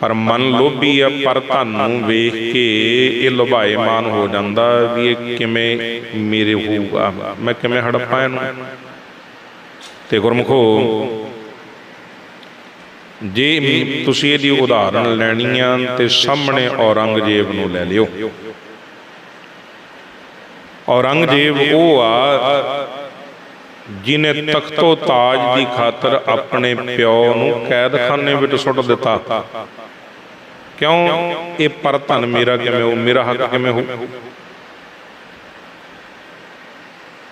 ਪਰ ਮਨ ਲੋਭੀ ਆ, ਪਰ ਤੁਹਾਨੂੰ ਵੇਖ ਕੇ ਇਹ ਲੋਭਾਇਮਾਨ ਹੋ ਜਾਂਦਾ ਵੀ ਇਹ ਕਿਵੇਂ ਮੇਰੇ ਹੋਊਗਾ। ਮੈਂ ਕਿਵੇਂ ਹੜੱਪਾਂ ਇਹਨੂੰ? ਤੇ ਗੁਰਮਖੋ, ਜੇ ਤੁਸੀਂ ਇਹਦੀ ਉਦਾਹਰਣ ਲੈਣੀ ਆ, ਤੇ ਸਾਹਮਣੇ ਔਰੰਗਜ਼ੇਬ ਨੂੰ ਲੈ ਲਿਓ। ਔਰੰਗਜ਼ੇਬ ਉਹ ਆ ਜਿਨੇ ਤਖਤੋ ਤਾਜ ਦੀ ਖਾਤਰ ਆਪਣੇ ਪਿਓ ਨੂੰ ਕੈਦਖਾਨੇ ਵਿੱਚ ਸੁੱਟ ਦਿੱਤਾ। ਕਿਉਂ? ਇਹ ਪਰ ਧਨ ਮੇਰਾ ਕਿਵੇਂ ਹੋ ਮੇਰਾ ਹੱਕ ਕਿਵੇਂ ਹੋ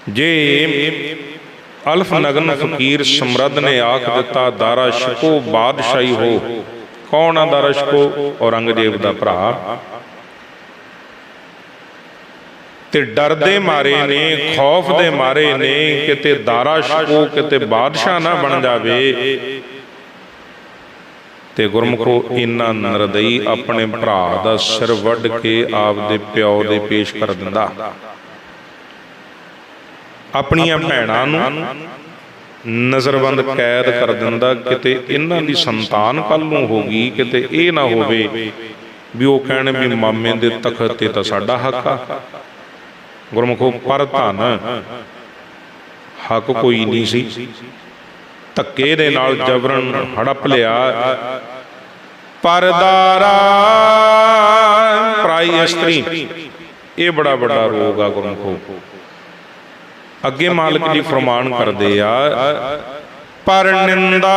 ਜੇ ਅਲਫ ਨਗਨ ਫਕੀਰ ਸਮਰਦ ਨੇ ਆਖ ਦਿੱਤਾ, ਦਾਰਾ ਸ਼ਕੋ, ਬਾਦਸ਼ਾਹੀ ਹੋ। ਕੌਣ ਆ ਦਾਰਾ ਸ਼ਕੋ? ਔਰੰਗਜ਼ੇਬ ਦਾ ਭਰਾ। ਤੇ ਡਰਦੇ ਮਾਰੇ ਨੇ, ਖੌਫ ਦੇ ਮਾਰੇ ਨੇ, ਕਿਤੇ ਦਾਰਾ ਸ਼ਕੋ, ਕਿਤੇ ਬਾਦਸ਼ਾਹ ਨਾ ਬਣ ਜਾਵੇ। ਤੇ ਗੁਰਮੁਖੋ ਇਨਾ ਨਰਦਈ ਆਪਣੇ ਭਰਾ ਦਾ ਸਿਰ ਵੱਢ ਕੇ ਆਪਦੇ ਪਿਓ ਦੇ ਪੇਸ਼ ਕਰ ਦਿੰਦਾ। ਆਪਣੀਆਂ ਭੈਣਾਂ ਨੂੰ ਨਜ਼ਰਬੰਦ ਕੈਦ ਕਰ ਦਿੰਦਾ, ਕਿਤੇ ਇਹਨਾਂ ਦੀ ਸੰਤਾਨ ਕੱਲ ਨੂੰ ਹੋਗੀ, ਕਿਤੇ ਇਹ ਨਾ ਹੋਵੇ ਵੀ ਉਹ ਕਹਿਣ ਵੀ ਮਾਮੇ ਦੇ ਤਖਤ ਤੇ ਤਾਂ ਸਾਡਾ ਹੱਕ ਆ। ਗੁਰਮੁਖੋ, ਪਰ ਧਨ ਹੱਕ ਕੋਈ ਨਹੀਂ ਸੀ। ਧੱਕੇ ਦੇ ਨਾਲ ਜਬਰਨ ਹੜਪ ਲਿਆ ਪਰਦਾਰਾ। ਪ੍ਰਾਈ ਇਸਤਰੀ। ਇਹ ਬੜਾ ਵੱਡਾ ਰੋਗ ਆ ਗੁਰਮੁਖੋ। ਅੱਗੇ ਮਾਲਕ ਜੀ ਫਰਮਾਨ ਕਰਦੇ ਆ, ਪਰ ਨਿੰਦਾ,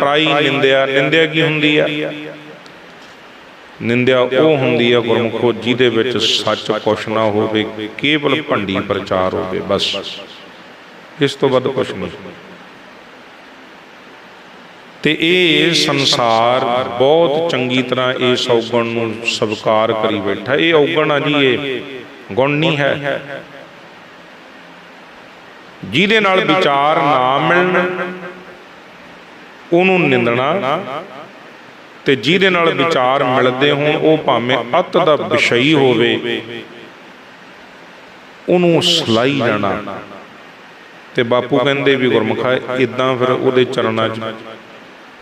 ਪ੍ਰਾਈ ਨਿੰਦਿਆ ਨਿੰਦਿਆ ਕੀ ਹੁੰਦੀ ਆ? ਨਿੰਦਿਆ ਉਹ ਹੁੰਦੀ ਆ ਗੁਰਮੁਖੋ, ਜਿਹਦੇ ਵਿੱਚ ਸੱਚ ਕੁਛ ਨਾ ਹੋਵੇ, ਕੇਵਲ ਭੰਡੀ ਪ੍ਰਚਾਰ ਹੋਵੇ, ਬਸ। ਇਸ ਤੋਂ ਵੱਧ ਕੁਛ ਨਹੀਂ। ਤੇ ਇਹ ਸੰਸਾਰ ਬਹੁਤ ਚੰਗੀ ਤਰ੍ਹਾਂ ਇਸ ਔਗਣ ਨੂੰ ਸਵੀਕਾਰ ਕਰੀ ਬੈਠਾ ਇਹ ਔਗਣ ਆ ਜੀ, ਇਹ ਗੁਣ ਨਹੀਂ ਹੈ। ਜਿਹਦੇ ਨਾਲ ਵਿਚਾਰ ਨਾ ਮਿਲਣ, ਉਹਨੂੰ ਨਿੰਦਣਾ ਤੇ ਜਿਹਦੇ ਨਾਲ ਵਿਚਾਰ ਮਿਲਦੇ ਹੋਣ, ਉਹ ਭਾਵੇਂ ਅਤ ਦਾ ਵਿਸ਼ਈ ਹੋਵੇ, ਉਹਨੂੰ ਸਲਾਈ ਜਾਣਾ। ਤੇ ਬਾਪੂ ਕਹਿੰਦੇ ਵੀ ਗੁਰਮਖਾ ਇਦਾਂ ਫਿਰ ਉਹਦੇ ਚਰਨਾਂ 'ਚ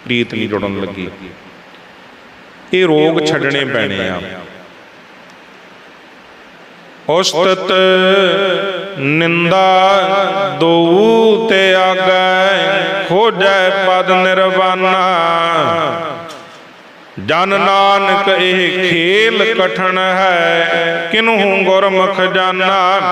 ਪ੍ਰੀਤ ਨਹੀਂ ਜੁੜਨ ਲੱਗੀ। ਇਹ ਰੋਗ ਛੱਡਣੇ ਪੈਣੇ ਆ। ਉਸਤਤ ਨਿੰਦਾ ਦੋ ਤੇ ਆਗੈ ਖੋਜੈ ਪਦ ਨਿਰਵਾਨਾ। ਜਨ ਨਾਨਕ ਇਹ ਖੇਲ ਕਠਨ ਹੈ ਕਿਨਹੂ ਗੁਰਮੁਖ ਜਾਨਾ।